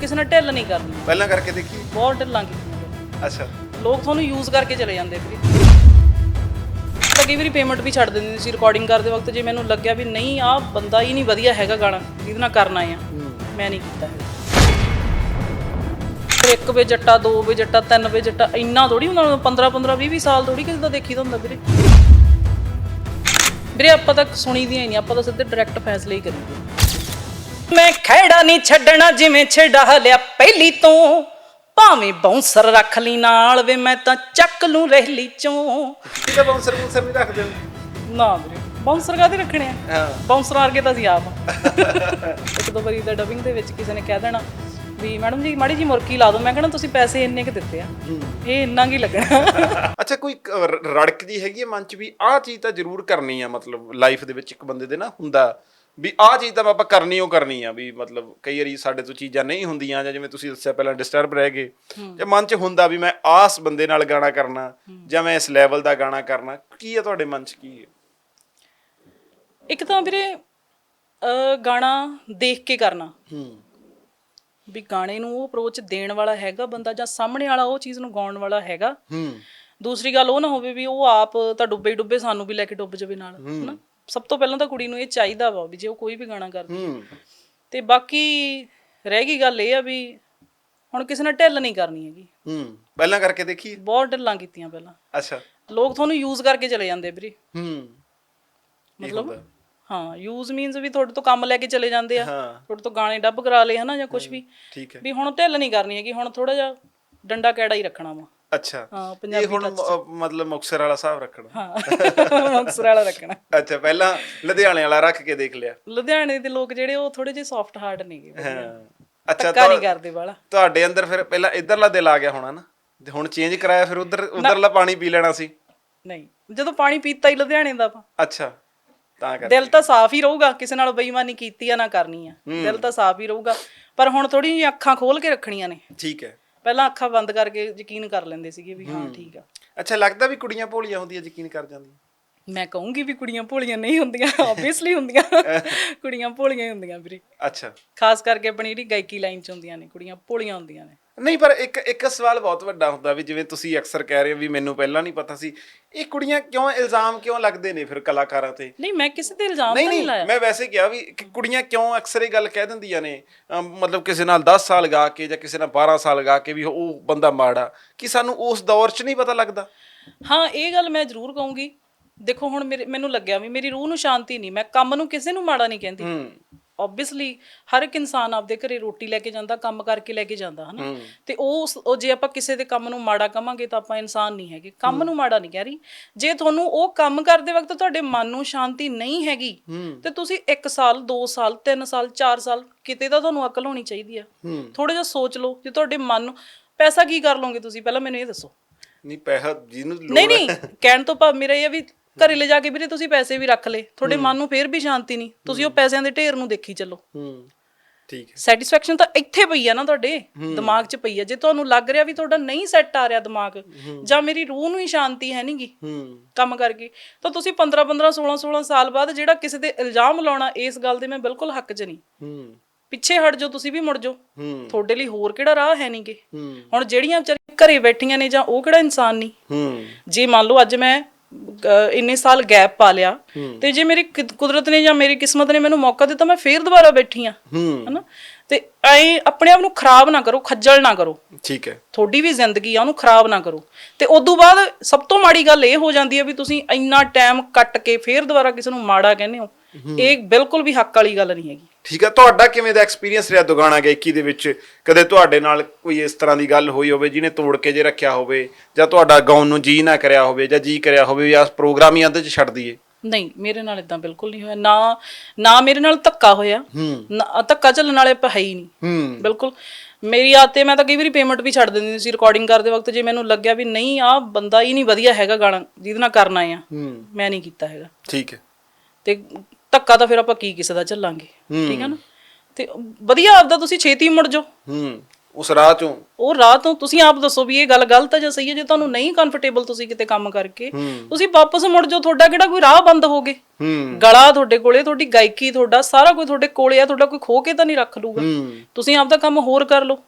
ਕਿਸੇ ਨੇ ਢਿੱਲ ਨਹੀਂ ਕਰਨੀ। ਪਹਿਲਾਂ ਕਰਕੇ ਦੇਖੀ ਬਹੁਤ ਢਿੱਲਾਂ ਕੀਤੀਆਂ ਅੱਛਾ। ਲੋਕ ਤੁਹਾਨੂੰ ਯੂਜ਼ ਕਰਕੇ ਚਲੇ ਜਾਂਦੇ ਤਾਂ ਕਈ ਵਾਰੀ ਪੇਮੈਂਟ ਵੀ ਛੱਡ ਦਿੰਦੇ ਸੀ ਰਿਕਾਰਡਿੰਗ ਕਰਦੇ ਵਕਤ ਜੇ ਮੈਨੂੰ ਲੱਗਿਆ ਵੀ ਨਹੀਂ ਆਹ ਬੰਦਾ ਹੀ ਨਹੀਂ ਵਧੀਆ ਹੈਗਾ ਗਾਣਾ ਜਿਹਦੇ ਨਾਲ ਕਰਨਾ ਆ। ਮੈਂ ਨਹੀਂ ਕੀਤਾ ਹੈਗਾ। ਫਿਰ ਇੱਕ ਵੇ ਜੱਟਾ ਦੋ ਵੇ ਜੱਟਾ ਤਿੰਨ ਵੇ ਜੱਟਾ ਇੰਨਾ ਥੋੜੀ ਹੁੰਦਾ 15 15 20 20 ਸਾਲ ਥੋੜੀ ਕਿਸੇ ਦਾ ਦੇਖੀਦਾ ਹੁੰਦਾ ਵੀਰੇ। ਵੀਰੇ ਆਪਾਂ ਤਾਂ ਸੁਣੀ ਦੀਆਂ ਹੀ ਨਹੀਂ ਆਪਾਂ ਤਾਂ ਸਿੱਧੇ ਡਾਇਰੈਕਟ ਫੈਸਲੇ ਹੀ ਕਰੀਦੇ। ਮੈਂ ਖਹਿੜਾ ਨਹੀਂ ਛੱਡਣਾ ਜਿਵੇਂ ਛੇੜਾ ਲਿਆ ਪਹਿਲੀ ਤੋਂ। ਭਾਵੇਂ ਬਾਉਂਸਰ ਰੱਖ ਲਈ ਨਾਲ ਵੇ ਮੈਂ ਤਾਂ ਚੱਕ ਲੂੰ ਰਹਿਲੀ ਚੋਂ। ਇਹ ਤਾਂ ਬਾਉਂਸਰ ਬੂੰਸਰ ਨਹੀਂ ਰੱਖਦੇ ਨਾ ਵੀਰੇ ਬਾਉਂਸਰ ਕਾਹਦੇ ਰੱਖਣੇ ਆ? ਹਾਂ। ਬਾਉਂਸਰ ਵਰਗੇ ਤਾਂ ਅਸੀਂ ਆਪ ਆ। ਇੱਕ ਦੋ ਵਾਰੀ ਤਾਂ ਡਬਿੰਗ ਦੇ ਵਿੱਚ ਕਿਸੇ ਨੇ ਕਹਿ ਦੇਣਾ ਵੀ ਮੈਡਮ ਜੀ ਮਾੜੀ ਜੀ ਮੁਰਕੀ ਲਾ ਦਿਓ। ਮੈਂ ਕਹਿੰਦਾ ਤੁਸੀਂ ਪੈਸੇ ਇੰਨੇ ਕਿ ਦਿੱਤੇ ਆ। ਇਹ ਇੰਨਾ ਕੀ ਲੱਗਣਾ? ਅੱਛਾ ਕੋਈ ਇੱਕ ਰ- ਰੜਕ ਜੀ ਹੈਗੀ ਹੈ ਮਨ ਚ ਵੀ ਆਹ ਚੀਜ਼ ਤਾਂ ਜ਼ਰੂਰ ਕਰਨੀ ਆ ਮਤਲਬ ਲਾਈਫ ਦੇ ਵਿੱਚ ਇੱਕ ਬੰਦੇ ਦੇ ਨਾ ਹੁੰਦਾ। ਵੀ ਆਹ ਚੀਜ਼ ਤਾਂ ਆਪਾਂ ਕਰਨੀ ਓ ਕਰਨੀ ਆ ਵੀ ਮਤਲਬ ਕਈ ਵਾਰੀ ਸਾਡੇ ਤੋਂ ਚੀਜ਼ਾਂ ਨਹੀਂ ਹੁੰਦੀਆਂ ਜਾਂ ਜਿਵੇਂ ਤੁਸੀਂ ਦੱਸਿਆ ਪਹਿਲਾਂ ਡਿਸਟਰਬ ਰਹਿ ਗਏ ਜਾਂ ਮਨ ਚ ਹੁੰਦਾ ਵੀ ਮੈਂ ਆਸ ਬੰਦੇ ਨਾਲ ਗਾਣਾ ਕਰਨਾ ਜਾਂ ਮੈਂ ਇਸ ਲੈਵਲ ਦਾ ਗਾਣਾ ਕਰਨਾ ਕੀ ਆ ਤੁਹਾਡੇ ਮਨ ਚ ਕੀ ਹੈ ਇੱਕ ਤਾਂ ਵੀਰੇ ਗਾਣਾ ਦੇਖ ਕੇ ਕਰਨਾ। ਹੂੰ। ਵੀ ਗਾਣੇ ਨੂੰ ਉਹ ਅਪਰੋਚ ਦੇਣ ਵਾਲਾ ਹੈਗਾ ਬੰਦਾ ਜਾਂ ਸਾਹਮਣੇ ਵਾਲਾ ਉਹ ਚੀਜ਼ ਨੂੰ ਗਾਉਣ ਵਾਲਾ ਹੈਗਾ। ਹੂੰ। ਦੂਸਰੀ ਗੱਲ ਉਹ ਨਾ ਹੋਵੇ ਵੀ ਉਹ ਆਪ ਤਾਂ ਡੁੱਬੇ ਹੀ ਡੁੱਬੇ ਸਾਨੂੰ ਵੀ ਲੈ ਕੇ ਡੁੱਬ ਜਾਵੇ ਨਾਲ ਹਨਾ? ਸਭ ਤੋਂ ਪਹਿਲਾਂ ਤਾਂ ਕੁੜੀ ਨੂੰ ਇਹ ਚਾਹੀਦਾ ਵਾ ਵੀ ਜੇ ਉਹ ਕੋਈ ਵੀ ਗਾਣਾ ਕਰਦੀ ਹੂੰ। ਤੇ ਬਾਕੀ ਰਹਿ ਗਈ ਗੱਲ ਇਹ ਆ ਵੀ ਹੁਣ ਕਿਸੇ ਨੇ ਢਿੱਲ ਨਹੀਂ ਕਰਨੀ ਹੈਗੀ। ਹੂੰ ਪਹਿਲਾਂ ਕਰਕੇ ਦੇਖੀ? ਬਹੁਤ ਢਿੱਲਾਂ ਕੀਤੀਆਂ ਪਹਿਲਾਂ। ਅੱਛਾ। ਲੋਕ ਤੁਹਾਨੂੰ ਯੂਜ਼ ਕਰਕੇ ਚਲੇ ਜਾਂਦੇ ਵੀਰੇ। ਹੂੰ। ਮਤਲਬ ਹਾਂ ਯੂਜ਼ ਮੀਨਸ ਵੀ ਤੁਹਾਡੇ ਤੋਂ ਕੰਮ ਲੈ ਕੇ ਚਲੇ ਜਾਂਦੇ ਆ। ਹਾਂ। ਤੁਹਾਡੇ ਤੋਂ ਗਾਣੇ ਡੱਬ ਕਰਾ ਲਏ ਹਨਾ ਜਾਂ ਕੁਝ ਵੀ। ਠੀਕ ਹੈ। ਵੀ ਹੁਣ ਢਿੱਲ ਨਹੀਂ ਕਰਨੀ ਹੈਗੀ ਹੁਣ ਥੋੜਾ ਜਿਹਾ ਡੰਡਾ ਕੈੜਾ ਹੀ ਰੱਖਣਾ ਵਾ। ਅੱਛਾ। ਹਾਂ ਇਹ ਪੰਜਾਬੀ ਹੁਣ ਮ- ਮਤਲਬ ਮੁਕਸਰ ਵਾਲਾ ਹਿਸਾਬ ਰੱਖਣਾ। ਹਾਂ ਮੁਕਤਸਰ ਵਾਲਾ ਰੱਖਣਾ। ਅੱਛਾ ਪਹਿਲਾਂ ਲੁਧਿਆਣੇ ਵਾਲਾ ਰੱਖ ਕੇ ਦੇਖ ਲਿਆ। ਲੁਧਿਆਣੇ ਦੇ ਲੋਕ ਜਿਹੜੇ ਉਹ ਥੋੜੇ ਜਿਹੇ ਸੌਫਟ ਹਾਰਟ ਨੇਗੇ ਹਾਂ। ਅੱਛਾ ਧੱਕਾ ਨਹੀਂ ਤੁਹਾ- ਕਰਦੇ ਵਾਲਾ। ਤੁਹਾਡੇ ਅੰਦਰ ਫਿਰ ਪਹਿਲਾਂ ਇਧਰਲਾ ਦਿਲ ਆ ਗਿਆ ਹੋਣਾ ਨਾ। ਤੇ ਹੁਣ ਚੇਂਜ ਕਰਾਇਆ ਫਿਰ ਉਧਰ ਉਧਰਲਾ ਪਾਣੀ ਪੀ ਲੈਣਾ ਸੀ। ਨਹੀਂ ਜਦੋਂ ਪਾਣੀ ਪੀਤਾ ਹੀ ਲੁਧਿਆਣੇ ਦਾ ਵਾ ਅੱਛਾ ਤਾਂ ਕਰ ਦਿਲ ਤਾਂ ਸਾਫ਼ ਹੀ ਰਹੂਗਾ ਕਿਸੇ ਨਾਲ ਬੇਈਮਾਨੀ ਕੀਤੀ ਆ ਨਾ ਕਰਨੀ ਆ। ਦਿਲ ਤਾਂ ਸਾਫ਼ ਹੀ ਰਹੂਗਾ। ਪਰ ਹੁਣ ਥੋੜੀ ਜਿਹੀ ਅੱਖਾਂ ਖੋਲ ਕੇ ਰੱਖਣੀਆਂ ਨੇ। ਠੀਕ ਹੈ। ਪਹਿਲਾਂ ਅੱਖਾਂ ਬੰਦ ਕਰਕੇ ਯਕੀਨ ਕਰ ਲੈਂਦੇ ਸੀਗੇ ਵੀ ਹਾਂ ਠੀਕ ਆ। ਅੱਛਾ ਲੱਗਦਾ ਵੀ ਕੁੜੀਆਂ ਭੋਲੀਆਂ ਹੁੰਦੀਆਂ ਯਕੀਨ ਕਰ ਜਾਂਦੀਆਂ। ਮੈਂ ਕਹੂੰਗੀ ਵੀ ਕੁੜੀਆਂ ਭੋਲੀਆਂ ਨਹੀਂ ਹੁੰਦੀਆਂ ਆਬਵੀਅਸਲੀ ਹੁੰਦੀਆਂ। ਕੁੜੀਆਂ ਭੋਲੀਆਂ ਹੀ ਹੁੰਦੀਆਂ ਵੀਰੇ। ਅੱਛਾ। ਖਾਸ ਕਰਕੇ ਆਪਣੀ ਜਿਹੜੀ ਗਾਇਕੀ ਲਾਈਨ ਚ ਹੁੰਦੀਆਂ ਨੇ ਕੁੜੀਆਂ ਭੋਲੀਆਂ ਹੁੰਦੀਆਂ ਨੇ। ਨਹੀਂ ਪਰ ਇੱਕ ਇੱਕ ਸਵਾਲ ਬਹੁਤ ਵੱਡਾ ਹੁੰਦਾ ਵੀ ਜਿਵੇਂ ਤੁਸੀਂ ਅਕਸਰ ਕਹਿ ਰਹੇ ਹੋ ਵੀ ਮੈਨੂੰ ਪਹਿਲਾਂ ਨਹੀਂ ਪਤਾ ਸੀ ਇਹ ਕੁੜੀਆਂ ਕਿਉਂ ਇਲਜ਼ਾਮ ਕਿਉਂ ਲੱਗਦੇ ਨੇ ਫਿਰ ਕਲਾਕਾਰਾਂ ਤੇ? ਨਹੀਂ ਮੈਂ ਕਿਸੇ ਤੇ ਇਲਜ਼ਾਮ ਤਾਂ ਨਹੀਂ ਲਾਇਆ। ਮੈਂ ਵੈਸੇ ਕਿਹਾ ਵੀ ਕਿ ਕੁੜੀਆਂ ਕਿਉਂ ਅਕਸਰ ਇਹ ਗੱਲ ਕਹਿ ਦਿੰਦੀਆਂ ਨੇ ਮਤਲਬ ਕਿਸੇ ਨਾਲ 10 ਸਾਲ ਗਾ ਕੇ ਜਾਂ ਕਿਸੇ ਨਾਲ 12 ਸਾਲ ਗਾ ਕੇ ਵੀ ਉਹ ਬੰਦਾ ਮਾੜਾ ਕਿ ਸਾਨੂੰ ਉਸ ਦੌਰ 'ਚ ਨਹੀਂ ਪਤਾ ਲੱਗਦਾ? ਹਾਂ ਇਹ ਗੱਲ ਮੈਂ ਜ਼ਰੂਰ ਕਹੂੰਗੀ। ਦੇਖੋ ਹੁਣ ਮੇਰੇ ਮੈਨੂੰ ਲੱਗਿਆ ਵੀ ਮੇਰੀ ਰੂਹ ਨੂੰ ਸ਼ਾਂਤੀ ਨਹੀਂ ਮੈਂ ਕੰਮ ਨੂੰ ਕਿਸੇ ਨੂੰ ਮਾੜਾ ਨਹੀਂ ਕਹਿੰਦੀ। ਆਬਵੀਅਸਲੀ ਹਰ ਇੱਕ ਇਨਸਾਨ ਆਪਦੇ ਘਰੇ ਰੋਟੀ ਲੈ ਕੇ ਜਾਂਦਾ ਕੰਮ ਕਰਕੇ ਲੈ ਕੇ ਜਾਂਦਾ ਹਨਾ? ਤੇ ਉਹ ਉਹ ਜੇ ਆਪਾਂ ਕਿਸੇ ਦੇ ਕੰਮ ਨੂੰ ਮਾੜਾ ਕਵਾਂਗੇ ਤਾਂ ਆਪਾਂ ਇਨਸਾਨ ਨਹੀਂ ਹੈਗੇ। ਕੰਮ ਨੂੰ ਮਾੜਾ ਨਹੀਂ ਕਹਿ ਰਹੀ। ਜੇ ਤੁਹਾਨੂੰ ਉਹ ਕੰਮ ਕਰਦੇ ਵਕਤ ਤੁਹਾਡੇ ਮਨ ਨੂੰ ਸ਼ਾਂਤੀ ਨਹੀਂ ਹੈਗੀ ਤੇ ਤੁਸੀਂ 1 ਸਾਲ 2 ਸਾਲ 3 ਸਾਲ 4 ਸਾਲ ਕਿਤੇ ਤਾਂ ਤੁਹਾਨੂੰ ਅਕਲ ਹੋਣੀ ਚਾਹੀਦੀ ਆ। ਥੋੜਾ ਜਿਹਾ ਸੋਚ ਲਓ ਜੇ ਤੁਹਾਡੇ ਮਨ ਨੂੰ ਪੈਸਾ ਕੀ ਕਰ ਲਓਗੇ ਤੁਸੀਂ? ਪਹਿਲਾਂ ਮੈਨੂੰ ਇਹ ਦੱਸੋ। ਨਹੀਂ ਪੈਸਾ ਜਿਹਨੂੰ ਲੋੜ ਨਹੀਂ ਨਹੀਂ ਕਹਿਣ ਤੋਂ ਭਾਵ ਮੇਰਾ ਇਹ ਵੀ ਘਰੇ ਲੈ ਜਾ ਕੇ ਵੀਰੇ ਤੁਸੀਂ ਪੈਸੇ ਵੀ ਰੱਖ ਲਏ। ਤੁਹਾਡੇ ਮਨ ਨੂੰ ਫੇਰ ਵੀ ਸ਼ਾਂਤੀ ਨਹੀਂ। ਤੁਸੀਂ ਉਹ ਪੈਸਿਆਂ ਦੇ ਢੇਰ ਨੂੰ ਦੇਖੀ ਚੱਲੋ। ਹੂੰ ਠੀਕ ਹੈ। ਸੈਟੀਸਫੈਕਸ਼ਨ ਤਾਂ ਇੱਥੇ ਪਈ ਆ ਨਾ ਤੁਹਾਡੇ। ਦਿਮਾਗ 'ਚ ਪਈ ਆ। ਜੇ ਤੁਹਾਨੂੰ ਲੱਗ ਰਿਹਾ ਵੀ ਤੁਹਾਡਾ ਨਹੀਂ ਸੈੱਟ ਆ ਰਿਹਾ ਦਿਮਾਗ ਜਾਂ ਮੇਰੀ ਰੂਹ ਨੂੰ ਹੀ ਸ਼ਾਂਤੀ ਹੈ ਨਹੀਂਗੀ ਹੂੰ। ਕੰਮ ਕਰਕੇ ਤਾਂ ਤੁਸੀਂ 15 15 16 16 ਸਾਲ ਬਾਅਦ ਜਿਹੜਾ ਕਿਸੇ ਤੇ ਇਲਜ਼ਾਮ ਲਾਉਣਾ ਇਸ ਗੱਲ ਦੇ ਮੈਂ ਬਿਲਕੁਲ ਹੱਕ 'ਚ ਨਹੀਂ। ਹੂੰ। ਪਿੱਛੇ ਹਟ ਜਾਓ ਤੁਸੀਂ ਵੀ ਮੁੜ ਜਾਓ। ਤੁਹਾਡੇ ਲਈ ਹੋਰ ਕਿਹੜਾ ਰਾਹ ਹੈ ਨਹੀਂਗੇ ਹੁਣ ਜਿਹੜੀਆਂ ਵਿਚਾਰੀਆਂ ਘਰੇ ਬੈਠੀਆਂ ਨੇ ਜਾਂ ਉਹ ਕਿਹੜਾ ਇਨਸਾਨ ਨਹੀਂ? ਜੇ ਮੰਨ ਲਓ ਅੱਜ ਮੈਂ ਅਹ, ਇੰਨੇ ਸਾਲ ਗੈਪ ਪਾ ਲਿਆ। ਤੇ ਜੇ ਮੇਰੀ ਕੁਦ- ਕੁਦਰਤ ਨੇ ਜਾਂ ਮੇਰੀ ਕਿਸਮਤ ਨੇ ਮੈਨੂੰ ਮੌਕਾ ਦਿੱਤਾ ਮੈਂ ਫੇਰ ਦੁਬਾਰਾ ਬੈਠੀ ਆ। ਹੂੰ। ਹਨਾ? ਤੇ ਐ ਆਪਣੇ ਆਪ ਨੂੰ ਖਰਾਬ ਨਾ ਕਰੋ ਖੱਜਲ ਨਾ ਕਰੋ। ਠੀਕ ਹੈ। ਤੁਹਾਡੀ ਵੀ ਜ਼ਿੰਦਗੀ ਆ ਉਹਨੂੰ ਖਰਾਬ ਨਾ ਕਰੋ। ਤੇ ਉਦੋਂ ਬਾਅਦ ਸਭ ਤੋਂ ਮਾੜੀ ਗੱਲ ਇਹ ਹੋ ਜਾਂਦੀ ਹੈ ਵੀ ਤੁਸੀਂ ਇੰਨਾ ਟਾਈਮ ਕੱਟ ਕੇ ਫੇਰ ਦੁਬਾਰਾ ਕਿਸੇ ਨੂੰ ਮਾੜਾ ਕਹਿੰਦੇ ਹੋ। ਇਹ ਬਿਲਕੁਲ ਵੀ ਹੱਕ ਵਾਲੀ ਗੱਲ ਨਹੀਂ ਹੈਗੀ। ਠੀਕ ਹੈ ਤੁਹਾਡਾ ਕਿਵੇਂ ਦਾ ਐਕਸਪੀਰੀਅੰਸ ਰਿਹਾ ਦੁਗਾਣਾ ਗਾਇਕੀ ਦੇ ਵਿੱਚ? ਕਦੇ ਤੁਹਾਡੇ ਨਾਲ ਕੋਈ ਇਸ ਤਰ੍ਹਾਂ ਦੀ ਗੱਲ ਹੋਈ ਹੋਵੇ ਜਿਹਨੇ ਤੋੜ ਕੇ ਜੇ ਰੱਖਿਆ ਹੋਵੇ ਜਾਂ ਤੁਹਾਡਾ ਗਾਉਣ ਨੂੰ ਜੀ ਨਾ ਕਰਿਆ ਹੋਵੇ ਜਾਂ ਜੀ ਕਰਿਆ ਹੋਵੇ ਜਾਂ ਪ੍ਰੋਗਰਾਮ ਹੀ ਅੱਧੇ ਚ ਛੱਡ ਦਈਏ? ਨਹੀਂ ਮੇਰੇ ਨਾਲ ਇਦਾਂ ਬਿਲਕੁਲ ਨਹੀਂ ਹੋਇਆ। ਨਾ ਨਾ ਮੇਰੇ ਨਾਲ ਧੱਕਾ ਹੋਇਆ। ਨਾ ਧੱਕਾ ਚੱਲਣ ਵਾਲੇ ਆਪਾਂ ਹੈ ਹੀ ਨਹੀਂ। ਹੂੰ। ਬਿਲਕੁਲ। ਮੇਰੀ ਆਤੇ ਮੈਂ ਤਾਂ ਕਈ ਵਾਰੀ ਪੇਮੈਂਟ ਵੀ ਛੱਡ ਦਿੰਦੀ ਸੀ ਰਿਕਾਰਡਿੰਗ ਕਰਦੇ ਵਕਤ ਜੇ ਮੈਨੂੰ ਲੱਗਿਆ ਵੀ ਨਹੀਂ ਆਹ ਬੰਦਾ ਹੀ ਨਹੀਂ ਵਧੀਆ ਹੈਗਾ ਗਾਣਾ ਜਿਹਦੇ ਨਾਲ ਕਰਨਾ ਆ। ਹੂੰ। ਮੈਂ ਨਹੀਂ ਕੀਤਾ ਹੈਗਾ। ਠੀਕ ਹੈ। ਤੇ ਧੱਕਾ ਤਾਂ ਫਿਰ ਆਪਾਂ ਕੀ ਕਿਸੇ ਦਾ ਝੱਲਾਂਗੇ ਠੀਕ ਹੈ ਨਾ? ਤੇ ਵਧੀਆ ਆਪਦਾ ਤੁਸੀਂ ਛੇਤੀ ਮੁੜ ਜਾਓ। ਹੂੰ ਉਸ ਰਾਹ ਚੋਂ। ਉਹ ਰਾਹ ਤੋਂ ਤੁਸੀਂ ਆਪ ਦੱਸੋ ਵੀ ਇਹ ਗੱਲ ਗਲਤ ਹੈ ਜਾਂ ਸਹੀ ਹੈ ਜੇ ਤੁਹਾਨੂੰ ਨਹੀਂ ਕੰਫਰਟੇਬਲ ਤੁਸੀਂ ਕਿਤੇ ਕੰਮ ਕਰਕੇ ਤੁਸੀਂ ਵਾਪਸ ਮੁੜ ਜਾਓ ਤੁਹਾਡਾ ਕਿਹੜਾ ਕੋਈ ਰਾਹ ਬੰਦ ਹੋ ਗਏ? ਹੂੰ। ਗਲਾ ਤੁਹਾਡੇ ਕੋਲੇ ਤੁਹਾਡੀ ਗਾਇਕੀ ਤੁਹਾਡਾ ਸਾਰਾ ਕੁਝ ਤੁਹਾਡੇ ਕੋਲੇ ਆ ਤੁਹਾਡਾ ਕੋਈ ਖੋ ਕੇ ਤਾਂ ਨਹੀਂ ਰੱਖ ਲੂਗਾ ਤੁਸੀਂ ਆਪਦਾ ਕੰਮ ਹੋਰ ਕਰ ਲਓ।